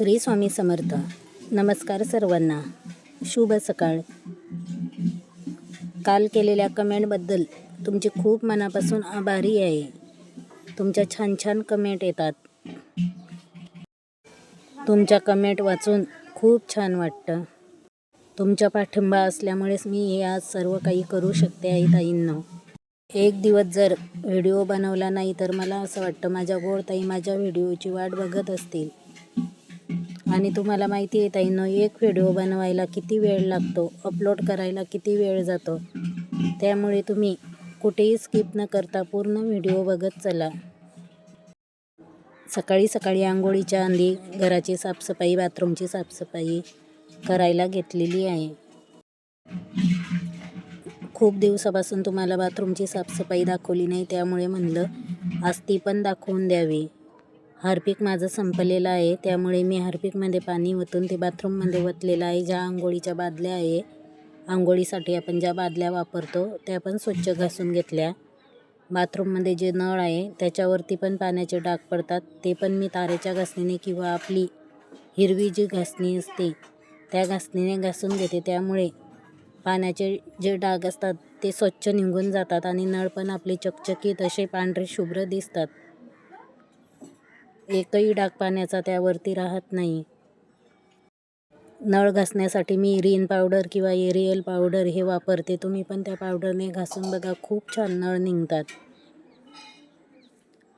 श्री स्वामी समर्थ. नमस्कार सर्वांना. शुभ सकाळ. काल केलेल्या कमेंटबद्दल तुमचे खूप मनापासून आभारी आहे. तुमच्या छान छान कमेंट येतात. तुमच्या कमेंट वाचून खूप छान वाटतं. तुमचा पाठिंबा असल्यामुळेच मी हे आज सर्व काही करू शकते आहे ताईंनो. एक दिवस जर व्हिडिओ बनवला नाही तर मला असं वाटतं माझ्या गोड ताई माझ्या व्हिडिओची वाट बघत असतील. आणि तुम्हाला माहिती आहे ताईंनो एक व्हिडिओ बनवायला किती वेळ लागतो अपलोड करायला किती वेळ जातो त्यामुळे तुम्ही कुठेही स्किप न करता पूर्ण व्हिडिओ बघत चला. सकाळी सकाळी आंघोळीच्या आधी घराची साफसफाई बाथरूमची साफसफाई करायला घेतलेली आहे. खूप दिवसापासून तुम्हाला बाथरूमची साफसफाई दाखवली नाही त्यामुळे म्हणलं आज ती पण दाखवून द्यावी. हार्पिक माझं संपलेलं आहे. त्यामुळे मी हार्पिकमध्ये पाणी ओतून ते बाथरूममध्ये ओतलेलं आहे ज्या आंघोळीच्या बादल्या आहे. आंघोळीसाठी आपण ज्या बादल्या वापरतो त्या पण स्वच्छ घासून घेतल्या. बाथरूममध्ये जे नळ आहे त्याच्यावरती पण पाण्याचे डाग पडतात. ते पण मी तारेच्या घासणीने किंवा आपली हिरवी जी घासणी असते त्या घासणीने घासून घेते. त्यामुळे पाण्याचे जे डाग असतात ते स्वच्छ निघून जातात आणि नळ पण आपले चकचकीत असे पांढरे शुभ्र दिसतात. एकही डाग पाण्याचा त्यावरती राहत नाही. नळ घासण्यासाठी मी रिन पावडर किंवा एरियल पावडर हे वापरते. तुम्ही पण त्या पावडरने घासून बघा खूप छान नळ निघतात.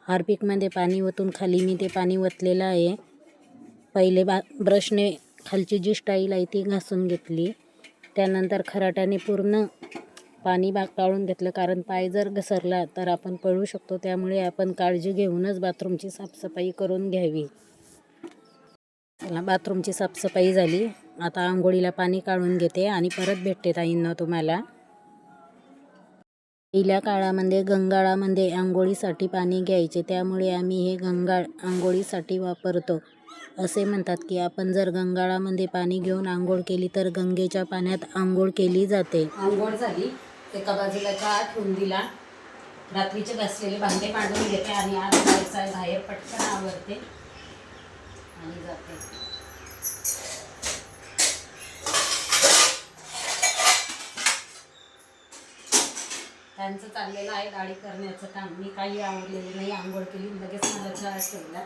हार्पिकमध्ये पाणी ओतून खाली मी ते पाणी ओतलेलं आहे. पहिले बा ब्रशने खालची जी स्टाईल आहे ती घासून घेतली. त्यानंतर खराट्याने पूर्ण पाणी बा काढून घेतलं. कारण पाय जर घसरला तर आपण पळू शकतो. त्यामुळे आपण काळजी घेऊनच बाथरूमची साफसफाई करून घ्यावी. चला बाथरूमची साफसफाई झाली. आता आंघोळीला पाणी काढून घेते आणि परत भेटते ताईंना तुम्हाला. पहिल्या काळामध्ये गंगाळामध्ये आंघोळीसाठी पाणी घ्यायचे. त्यामुळे आम्ही हे गंगाळ आंघोळीसाठी वापरतो. असे म्हणतात की आपण जर गंगाळामध्ये पाणी घेऊन आंघोळ केली तर गंगेच्या पाण्यात आंघोळ केली जाते. आंघोळ झाली. एका बाजूला चहा ठेवून दिला. रात्रीचे बसलेले भांडे मांडून घेते आणि आज जायचं आहे बाहेर पटकन आवडते आणि जाते. त्यांचं चाललेलं आहे गाडी करण्याचं काम. मी काही आवडलेलं नाही. आंघोळ केली. लगेच मला चहा ठेवला.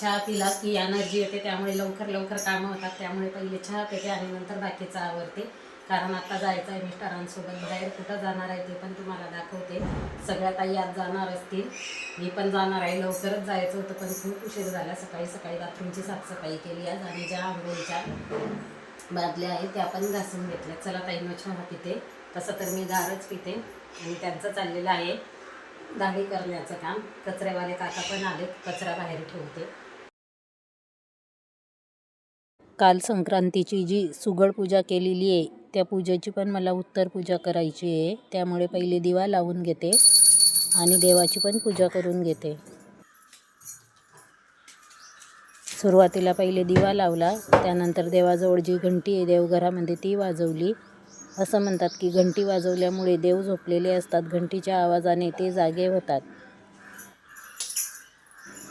चहा पिला की एनर्जी येते त्यामुळे लवकर लवकर कामं होतात त्यामुळे पहिले चहा पिते आणि नंतर बाकीचं आवडते कारण आता जायचं आहे मिस्टरांसोबत बाहेर कुठं जाणार आहे ते पण तुम्हाला दाखवते. सगळ्या ताई आज जाणार असतील. मी पण जाणार आहे लवकरच जायचं होतं पण खूप उशीर झाला. सकाळी सकाळी बाथरूमची साफसफाई केली आज आणि ज्या आंघोळीच्या बादल्या आहेत त्या पण घासून घेतल्या. चला ताईनं चहा पिते. तसं तर मी दारच पिते. आणि त्यांचं चाललेलं आहे दाढी करण्याचं काम. कचऱ्यावाले काका पण आले कचरा बाहेर ठेवते. काल संक्रांतीची जी सुगड पूजा केलेली आहे त्या पूजेची पण मला उत्तर पूजा करायची आहे. त्यामुळे पहिले दिवा लावून घेते आणि देवाची पण पूजा करून घेते. सुरुवातीला पहिले दिवा लावला त्यानंतर देवाजवळ जी घंटी आहे देवघरामध्ये ती वाजवली. असं म्हणतात की घंटी वाजवल्यामुळे देव झोपलेले असतात घंटीच्या आवाजाने ते जागे होतात.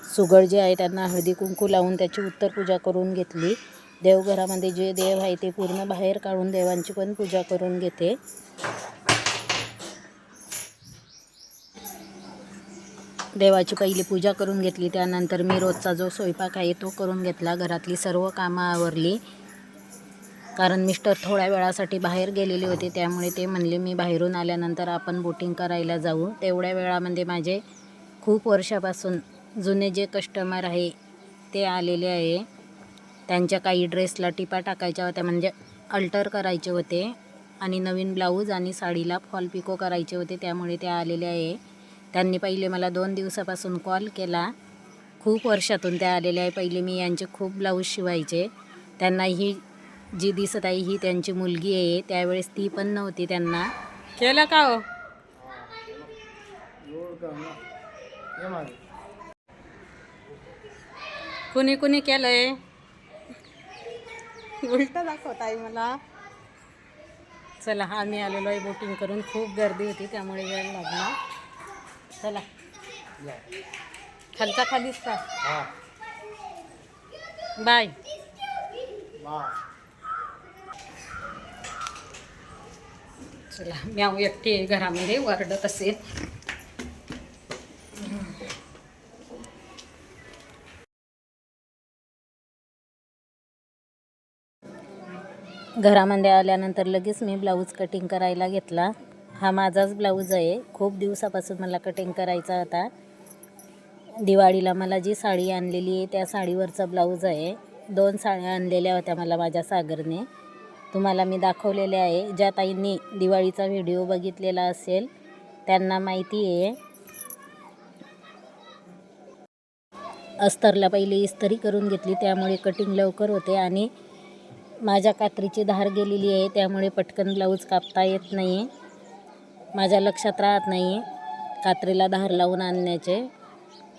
सुगड जे आहे त्यांना हळदी कुंकू लावून त्याची उत्तर पूजा करून घेतली. देवघरामध्ये जे देव आहे ते पूर्ण बाहेर काढून देवांची पण पूजा करून घेते. देवाची पहिली पूजा करून घेतली त्यानंतर मी रोजचा जो स्वयंपाक आहे तो करून घेतला घरातली सर्व कामं आवरली. कारण मिस्टर थोड्या वेळासाठी बाहेर गेलेले होते त्यामुळे ते म्हणले मी बाहेरून आल्यानंतर आपण बोटिंग करायला जाऊ. तेवढ्या वेळामध्ये माझे खूप वर्षापासून जुने जे कस्टमर आहे ते आलेले आहे. त्यांच्या काही ड्रेसला टिपा टाकायच्या होत्या म्हणजे अल्टर करायचे होते आणि नवीन ब्लाऊज आणि साडीला फॉल पिको करायचे होते त्यामुळे ते आलेले आहे. त्यांनी पहिले मला दोन दिवसापासून कॉल केला. खूप वर्षातून त्या आलेल्या आहे. पहिले मी यांचे खूप ब्लाऊज शिवायचे. त्यांना ही जी दिसत आहे ही त्यांची मुलगी आहे. त्यावेळेस ती पण नव्हती त्यांना. केलं का हो? कुणी कुणी केलंय? उलटा दाखवत आहे मला. चला आम्ही आलेलो आहे बोटिंग करून. खूप गर्दी होती त्यामुळे वेळ लागला. चला. खालचा खालीच का बाय. चला म्याऊ एकटी आहे घरामध्ये वरडत असेल. घरामध्ये आल्यानंतर लगेच मी ब्लाऊज कटिंग करायला घेतला. हा माझाच ब्लाऊज आहे. खूप दिवसापासून मला कटिंग करायचा होता. दिवाळीला मला जी साडी आणलेली आहे त्या साडीवरचा ब्लाऊज आहे. दोन साड्या आणलेल्या होत्या मला माझ्या सागरने. तुम्हाला मी दाखवलेले आहे. ज्या ताईंनी दिवाळीचा व्हिडिओ बघितलेला असेल त्यांना माहिती आहे. अस्तरला पहिले इस्तरी करून घेतली त्यामुळे कटिंग लवकर होते आणि माझ्या कात्रीची धार गेलेली आहे त्यामुळे पटकन ब्लाऊज कापता येत नाही माझ्या लक्षात राहत नाही कात्रीला धार लावून आणण्याचे.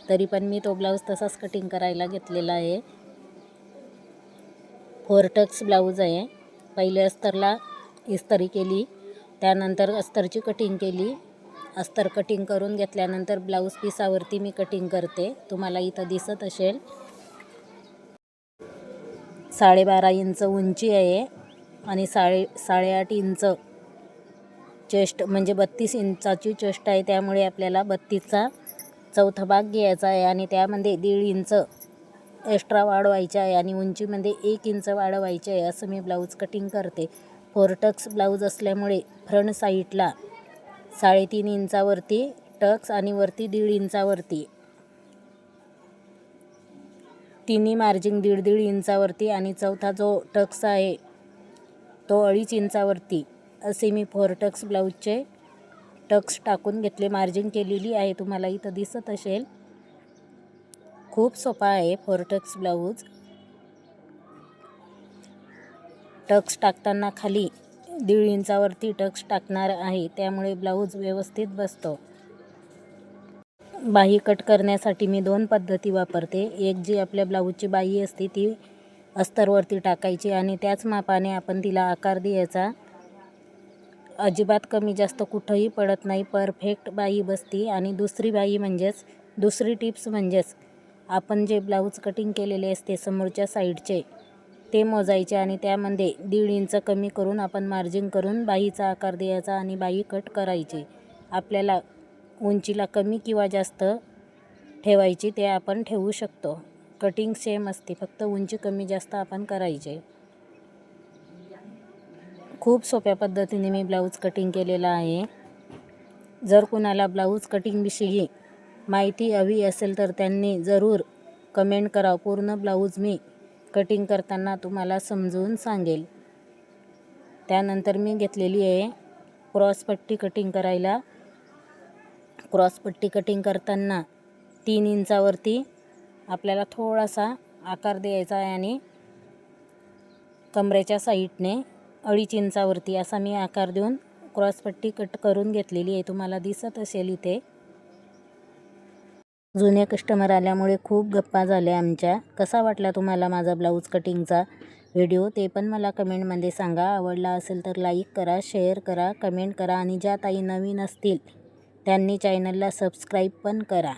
तरी पण मी तो ब्लाऊज तसाच कटिंग करायला घेतलेला आहे. फोरटक्स ब्लाऊज आहे. पहिले अस्तरला इस्तरी केली त्यानंतर अस्तरची कटिंग केली. अस्तर कटिंग करून घेतल्यानंतर ब्लाऊज पिसावरती मी कटिंग करते. तुम्हाला इथं दिसत असेल. साडेबारा इंच उंची आहे आणि साडे साडेआठ इंच चेस्ट म्हणजे बत्तीस इंचाची चेस्ट आहे. त्यामुळे आपल्याला बत्तीसचा चौथा भाग घ्यायचा आहे आणि त्यामध्ये दीड इंच एक्स्ट्रा वाढवायचे आहे आणि उंचीमध्ये एक इंच वाढवायचे आहे असं मी ब्लाऊज कटिंग करते. फोर टक्स ब्लाऊज असल्यामुळे फ्रंट साईडला साडेतीन इंचावरती टक्स आणि वरती दीड इंचावरती तिन्ही मार्जिंग दीड दीड इंचावरती आणि चौथा जो टक्स आहे तो अडीच इंचावरती असे मी फोर टक्स ब्लाऊजचे टक्स टाकून घेतले. मार्जिंग केलेली आहे तुम्हाला इथं दिसत असेल. खूप सोपा आहे फोर टक्स ब्लाऊज. टक्स टाकताना खाली दीड इंचावरती टक्स टाकणार आहे त्यामुळे ब्लाऊज व्यवस्थित बसतो. बाही कट करण्यासाठी मी दोन पद्धती वापरते. एक जी आपल्या ब्लाऊजची बाही असते ती अस्तरवरती टाकायची आणि त्याच मापाने आपण तिला आकार द्यायचा. अजिबात कमी जास्त कुठंही पडत नाही परफेक्ट बाई बसती. आणि दुसरी बाई म्हणजेच दुसरी टिप्स म्हणजेच आपण जे ब्लाऊज कटिंग केलेले असते समोरच्या साईडचे ते मोजायचे आणि त्यामध्ये दीड इंच कमी करून आपण मार्जिन करून बाईचा आकार द्यायचा आणि बाई कट करायची. आपल्याला उंचीला कमी किंवा जास्त ठेवायची ते आपण ठेवू शकतो. कटिंग सेम असते फक्त उंची कमी जास्त आपण करायचे. खूप सोप्या पद्धतीने मी ब्लाऊज कटिंग केलेला आहे. जर कुणाला ब्लाऊज कटिंगविषयी माहिती हवी असेल तर त्यांनी जरूर कमेंट करा पूर्ण ब्लाऊज मी कटिंग करताना तुम्हाला समजून सांगेल. त्यानंतर मी घेतलेली आहे क्रॉसपट्टी कटिंग करायला. क्रॉसपट्टी कटिंग करताना तीन इंचावरती आपल्याला थोडासा आकार द्यायचा आहे आणि कमरेच्या साईडने अडीच इंचावरती असा मी आकार देऊन क्रॉसपट्टी कट करून घेतलेली आहे. तुम्हाला दिसत असेल इथे. जुने कस्टमर आल्यामुळे खूप गप्पा झाल्या आमच्या. कसा वाटला तुम्हाला माझा ब्लाऊज कटिंगचा व्हिडिओ? ते पण मला कमेंटमध्ये सांगा. आवडला असेल तर लाईक करा शेअर करा कमेंट करा आणि ज्या ताई नवीन असतील त्यांनी चॅनलला सबस्क्राईब पण करा.